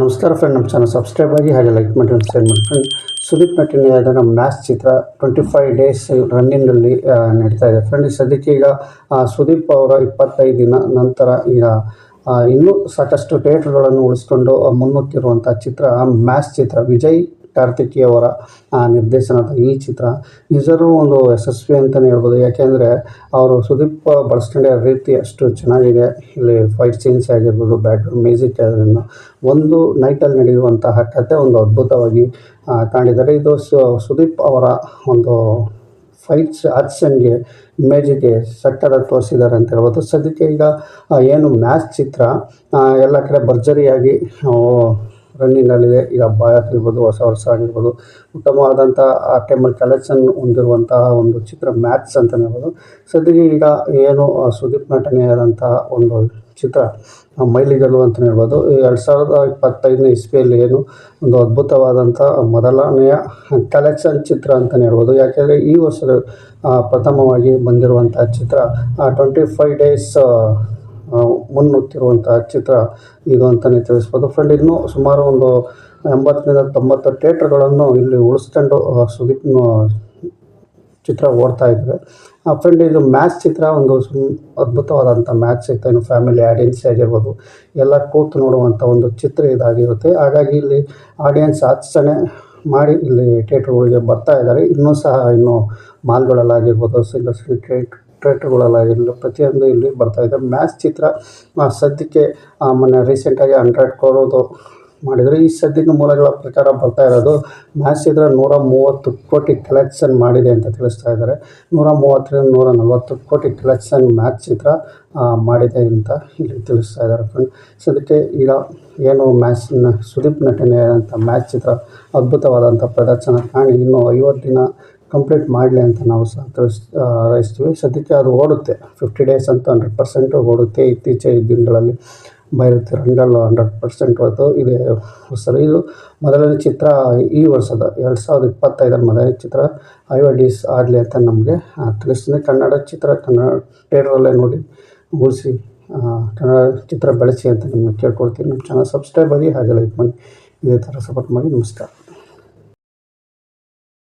ನಮಸ್ಕಾರ ಫ್ರೆಂಡ್ ನಮ್ಮ channel subscribe ಆಗಿ ಹಾಗೆ ಲೈಕ್ ಮಾಡಿ ಒಂದು ಶೇರ್ ಮಾಡಿ ಫ್ರೆಂಡ್ ಸುದೀಪ್ ನಟನೆಯಾದ ನಮ್ಮ ಮ್ಯಾಚ್ ಚಿತ್ರ ಟ್ವೆಂಟಿ ಫೈವ್ ಡೇಸ್ ರನ್ನಿಂಗಲ್ಲಿ ನಡೀತಾ ಇದೆ. ಫ್ರೆಂಡ್ ಸದ್ಯಕ್ಕೆ ಈಗ ಸುದೀಪ್ ಅವರ ಇಪ್ಪತ್ತೈದು ದಿನ ನಂತರ ಈಗ ಇನ್ನೂ ಸಾಕಷ್ಟು ಥಿಯೇಟ್ರ್ಗಳನ್ನು ಉಳಿಸ್ಕೊಂಡು ಮುನ್ನುತ್ತಿರುವಂಥ ಚಿತ್ರ ಮ್ಯಾಚ್ ಚಿತ್ರ ವಿಜಯ್ ಕಾರ್ತಿಕಿ ಅವರ ನಿರ್ದೇಶನದ ಈ ಚಿತ್ರ ನಿಜರೂ ಒಂದು ಯಶಸ್ವಿ ಅಂತಲೇ ಹೇಳ್ಬೋದು. ಯಾಕೆಂದರೆ ಅವರು ಸುದೀಪ್ ಬಳಸ್ಕೊಂಡೇ ರೀತಿ ಅಷ್ಟು ಚೆನ್ನಾಗಿದೆ. ಇಲ್ಲಿ ಫೈಟ್ ಸೀನ್ಸ್ ಆಗಿರ್ಬೋದು ಬ್ಯಾಕ್ಗ್ರೌಂಡ್ ಮ್ಯೂಸಿಕ್ ಆಗಿರೋದ್ರಿಂದ ಒಂದು ನೈಟಲ್ಲಿ ನಡೆಯುವಂತಹ ಕತೆ ಒಂದು ಅದ್ಭುತವಾಗಿ ಆ, ಕಾಣಿದ್ದಾರೆ. ಇದು ಸುದೀಪ್ ಅವರ ಒಂದು ಫೈಟ್ಸ್ ಆಕ್ಷನ್ಗೆ ಇಮೇಜಿಗೆ ಸಕ್ಕದಾಗಿ ತೋರಿಸಿದ್ದಾರೆ ಅಂತ ಹೇಳ್ಬೋದು. ಸದ್ಯಕ್ಕೆ ಈಗ ಏನು ಮ್ಯಾಚ್ ಚಿತ್ರ ಎಲ್ಲ ಕಡೆ ಭರ್ಜರಿಯಾಗಿ ರನ್ನಿಂಗಲ್ಲಿದೆ ಈಗ ಬಾಯ್ ಆಗಿರ್ಬೋದು ಹೊಸ ವರ್ಷ ಆಗಿರ್ಬೋದು, ಉತ್ತಮವಾದಂಥ ಆ ಟೈಮಲ್ಲಿ ಕಲೆಕ್ಷನ್ ಹೊಂದಿರುವಂತಹ ಒಂದು ಚಿತ್ರ ಮ್ಯಾಚ್ ಅಂತಲೇ ಹೇಳ್ಬೋದು. ಸದ್ಯಕ್ಕೆ ಈಗ ಏನು ಸುದೀಪ್ ನಟನೆಯಾದಂಥ ಒಂದು ಚಿತ್ರ ಮೈಲಿಗಲು ಮೈಲಿಗಲ್ಲು ಅಂತಲೇ ಹೇಳ್ಬೋದು. ಎರಡು ಸಾವಿರದ ಇಪ್ಪತ್ತೈದನೇ ಇಸ್ವಿಯಲ್ಲಿ ಏನು ಒಂದು ಅದ್ಭುತವಾದಂಥ ಮೊದಲನೆಯ ಕಲೆಕ್ಷನ್ ಚಿತ್ರ ಅಂತಲೇ ಹೇಳ್ಬೋದು. ಯಾಕೆಂದರೆ ಈ ವರ್ಷದ ಪ್ರಥಮವಾಗಿ ಬಂದಿರುವಂಥ ಚಿತ್ರ ಟ್ವೆಂಟಿ ಫೈವ್ ಡೇಸ್ ಮುನ್ನುಗ್ತಿರುವಂಥ ಚಿತ್ರ ಇದು ಅಂತಲೇ ತಿಳಿಸ್ಬೋದು. ಫ್ರೆಂಡ್ ಇನ್ನೂ ಸುಮಾರು ಒಂದು ಎಂಬತ್ತರಿಂದ ತೊಂಬತ್ತು ಥಿಯೇಟ್ರ್ಗಳನ್ನು ಇಲ್ಲಿ ಉಳಿಸ್ಕೊಂಡು ಸುದೀಪ್ ಚಿತ್ರ ಓಡ್ತಾ ಇದ್ದಾರೆ ಫ್ರೆಂಡ್ ಇದು ಮ್ಯಾಚ್ ಚಿತ್ರ, ಒಂದು ಸುಮ್ ಅದ್ಭುತವಾದಂಥ ಮ್ಯಾಚ್ ಚಿತ್ರ ಇನ್ನು ಫ್ಯಾಮಿಲಿ ಆಡಿಯನ್ಸ್ ಆಗಿರ್ಬೋದು, ಎಲ್ಲ ಕೂತು ನೋಡುವಂಥ ಒಂದು ಚಿತ್ರ ಇದಾಗಿರುತ್ತೆ. ಹಾಗಾಗಿ ಇಲ್ಲಿ ಆಡಿಯನ್ಸ್ ಆಚರಣೆ ಮಾಡಿ ಇಲ್ಲಿ ಥಿಯೇಟ್ರ್ಗಳಿಗೆ ಬರ್ತಾ ಇದ್ದಾರೆ. ಇನ್ನೂ ಸಹ, ಇನ್ನು ಮಾಲ್ಗಳಲ್ಲಾಗಿರ್ಬೋದು ಸಿಂಗಲ್ ಸ್ಕ್ರೀನ್ ಥಿಯೇಟ್ರ್ಗಳಲ್ಲಾಗಿರಲಿ ಪ್ರತಿಯೊಂದು ಇಲ್ಲಿ ಬರ್ತಾ ಇದೆ. ಮ್ಯಾಚ್ ಚಿತ್ರ ಸದ್ಯಕ್ಕೆ ಮೊನ್ನೆ ರೀಸೆಂಟಾಗಿ ಹಂಡ್ರೆಡ್ ಕೋರೋದು ಮಾಡಿದರೆ. ಈ ಸದ್ಯದ ಮೂಲಗಳ ಪ್ರಕಾರ ಬರ್ತಾ ಇರೋದು, ಮ್ಯಾಚ್ ಚಿತ್ರ ನೂರ ಮೂವತ್ತು ಕೋಟಿ ಕಲೆಕ್ಷನ್ ಮಾಡಿದೆ ಅಂತ ತಿಳಿಸ್ತಾ ಇದ್ದಾರೆ. ನೂರ ಮೂವತ್ತರಿಂದ ನೂರ ನಲವತ್ತು ಕೋಟಿ ಕಲೆಕ್ಷನ್ ಮ್ಯಾಚ್ ಚಿತ್ರ ಮಾಡಿದೆ ಅಂತ ಇಲ್ಲಿ ತಿಳಿಸ್ತಾ ಇದ್ದಾರೆ ಫ್ರೆಂಡ್ ಸದ್ಯಕ್ಕೆ ಈಗ ಏನು ಮ್ಯಾಚ್ನ ಸುದೀಪ್ ನಟನೆ ಅಂತ ಮ್ಯಾಚ್ ಚಿತ್ರ ಅದ್ಭುತವಾದಂಥ ಪ್ರದರ್ಶನ ಕಾಣಿ. ಇನ್ನು ಐವತ್ತು ದಿನ ಕಂಪ್ಲೀಟ್ ಮಾಡಲಿ ಅಂತ ನಾವು ಸಹ ತಿಳಿಸ್ ಆ, ಸದ್ಯಕ್ಕೆ ಅದು ಓಡುತ್ತೆ. ಫಿಫ್ಟಿ ಡೇಸ್ ಅಂತ ಹಂಡ್ರೆಡ್ ಪರ್ಸೆಂಟ್ ಓಡುತ್ತೆ. ಇತ್ತೀಚೆಗೆ ದಿನಗಳಲ್ಲಿ ಬೈರುತ್ತೆ. ರಂಗಲ್ ಹಂಡ್ರೆಡ್ ಪರ್ಸೆಂಟ್ ಹೊತ್ತು ಇದೆ. ಸರ್ ಇದು ಮೊದಲನೇ ಚಿತ್ರ ಈ ವರ್ಷದ. ಎರಡು ಸಾವಿರದ ಇಪ್ಪತ್ತೈದರ ಮೊದಲನೇ ಚಿತ್ರ ಐವ ಡೀಸ್ ಆಗಲಿ ಅಂತ ನಮಗೆ ತಿಳಿಸ್ತೀನಿ. ಕನ್ನಡ ಚಿತ್ರ ಕನ್ನಡ ಥಿಯೇಟ್ರಲ್ಲೇ ನೋಡಿ ಉಳಿಸಿ ಕನ್ನಡ ಚಿತ್ರ ಬೆಳೆಸಿ ಅಂತ ನಿಮಗೆ ಕೇಳ್ಕೊಳ್ತೀನಿ ನಮ್ಮ ಚಾನಲ್ ಸಬ್ಸ್ಕ್ರೈಬ್ ಆಗಿ ಹಾಗೆ ಲೈಕ್ ಮಾಡಿ ಇದೇ ಥರ ಸಪೋರ್ಟ್ ಮಾಡಿ. ನಮಸ್ಕಾರ.